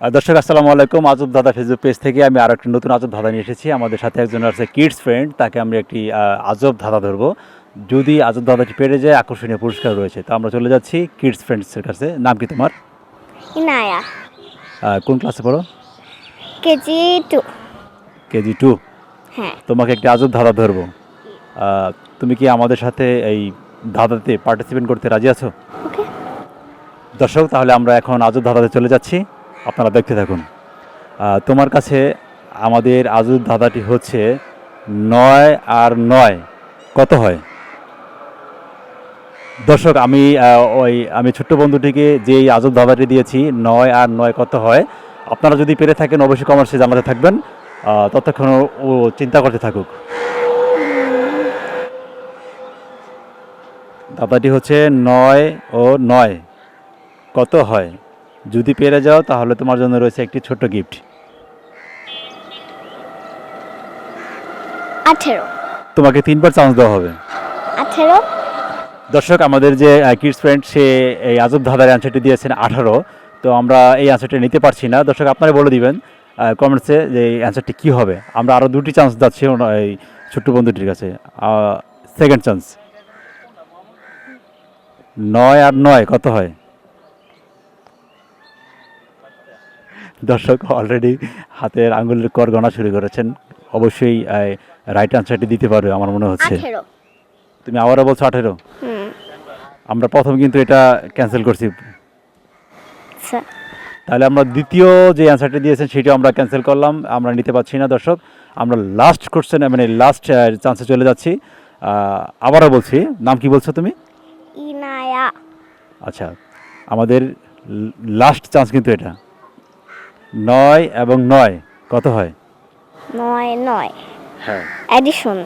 দর্শক আসসালামু আলাইকুম। আজব দাদা ফেসবুক পেজ থেকে আমি আরও একটি নতুন আজব ধাঁধা নিয়ে এসেছি। আমাদের সাথে একজন আছে কিডস ফ্রেন্ড তাকে আমরা একটি আজব ধাঁধা ধরবো। যদি আজব ধাঁধাটি পেরে যায় আকর্ষণীয় পুরস্কার রয়েছে। তো আমরা চলে যাচ্ছি কিডস ফ্রেন্ডসের কাছে। নাম কি তোমার? ইনায়া। কোন ক্লাসে পড়ো? কেজি টু কেজি টু হ্যাঁ। তোমাকে একটি আজব ধাঁধা ধরবো। তুমি কি আমাদের সাথে এই ধাঁধাতে পার্টিসিপেট করতে রাজি আছো? দর্শক তাহলে আমরা এখন আজব ধাঁধাতে চলে যাচ্ছি। আপনারা দেখতে থাকুন। তোমার কাছে আমাদের আজব ধাঁধাটি হচ্ছে নয় আর নয়। কত হয়? দর্শক, আমি ওই, আমি ছোট্ট বন্ধুটিকে যে এই আজব ধাঁধাটি দিয়েছি, নয় আর নয় কত হয়, আপনারা যদি পেরে থাকেন, অবশ্যই কমার্সে জানাতে থাকবেন। ততক্ষণ ও- চিন্তা করতে থাকুক। ধাঁধাটি হচ্ছে নয় ও নয়। কত হয়? যদি পেরে যাও তাহলে তোমার জন্য রয়েছে একটি ছোট্ট গিফট আঠেরো। তোমাকে তিনবার চান্স দেওয়া হবে। আঠেরো। দর্শক আমাদের যে কিডস ফ্রেন্ড সে এই আজব ধাঁধার অ্যান্সারটি দিয়েছেন আঠারো। তো আমরা এই অ্যান্সারটি নিতে পারছি না। দর্শক আপনারা বলে দিবেন কমেন্টসে যে এই অ্যান্সারটি কী হবে। আমরা আরও দুটি চান্স যাচ্ছি এই ছোট্ট বন্ধুটির কাছে। সেকেন্ড চান্স নয় আর নয় কত হয়? দর্শক অলরেডি হাতের আঙ্গুলের কর গণা শুরু করেছেন। অবশ্যই রাইট অ্যান্সারটি দিতে পারবে আমার মনে হচ্ছে। তুমি আবারও বলছো আঠেরো? আমরা প্রথম কিন্তু এটা ক্যান্সেল করছি। আচ্ছা। তাহলে আমরা দ্বিতীয় যে অ্যান্সারটি দিয়েছেন সেটাও আমরা ক্যান্সেল করলাম। আমরা নিতে পারছি না দর্শক। আমরা লাস্ট কোশ্চেন মানে লাস্ট চান্সে চলে যাচ্ছি। আবারও বলছি। নাম কি বলছো তুমি? ইনায়া। আচ্ছা। আমাদের লাস্ট চান্স কিন্তু এটা। নয় এবং নয় কত হয়? নয় নয়। হ্যাঁ। এডিশন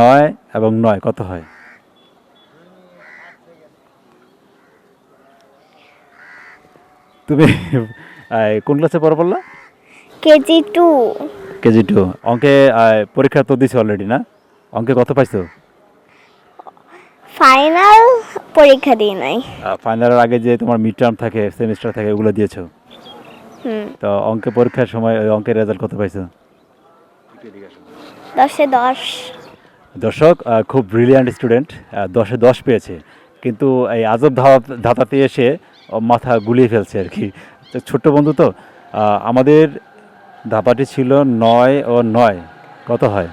নয় এবং নয় কত হয়? তুমি কোন ক্লাসে পড়া পড়লা? কেজি টু কেজি টু অঙ্কে পরীক্ষা তো দিছো অলরেডি না? অঙ্কে কত পাইছো? ফাইনাল পরীক্ষা দিই নাই। ফাইনালের আগে যে তোমার মিড টার্ম থাকে সেমিস্টার থাকে ওগুলো দিয়েছ? হুম। তো অঙ্কে পরীক্ষার সময় ওই অঙ্কের রেজাল্ট কত পাইছো? দশে দশ। দর্শক খুব ব্রিলিয়ান্ট স্টুডেন্ট দশে দশ পেয়েছে। কিন্তু এই আজব ধাঁধাতে এসে মাথা গুলিয়ে ফেলছে আর কি। তো ছোট্ট বন্ধু তো আমাদের ধাপাটি ছিল নয় ও নয়। কত হয়?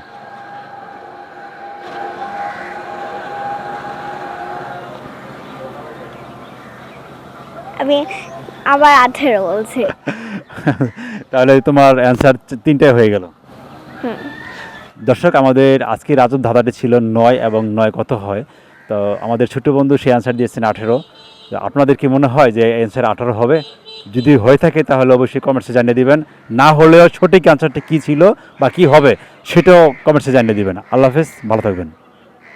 আমি আবার আঠেরো বলছি। তাহলে তোমার অ্যান্সার তিনটাই হয়ে গেল। দর্শক আমাদের আজকের আজব ধাঁধাটি ছিল নয় এবং নয় কত হয়? তো আমাদের ছোট বন্ধু সে অ্যান্সার দিয়েছেন আঠেরো। আপনাদের কি মনে হয় যে অ্যান্সার আঠারো হবে? যদি হয়ে থাকে তাহলে অবশ্যই কমেন্টসে জানিয়ে দিবেন। না হলেও সঠিক অ্যান্সারটা কী ছিল বা কী হবে সেটাও কমেন্টসে জানিয়ে দিবেন। আল্লাহ হাফেজ ভালো থাকবেন।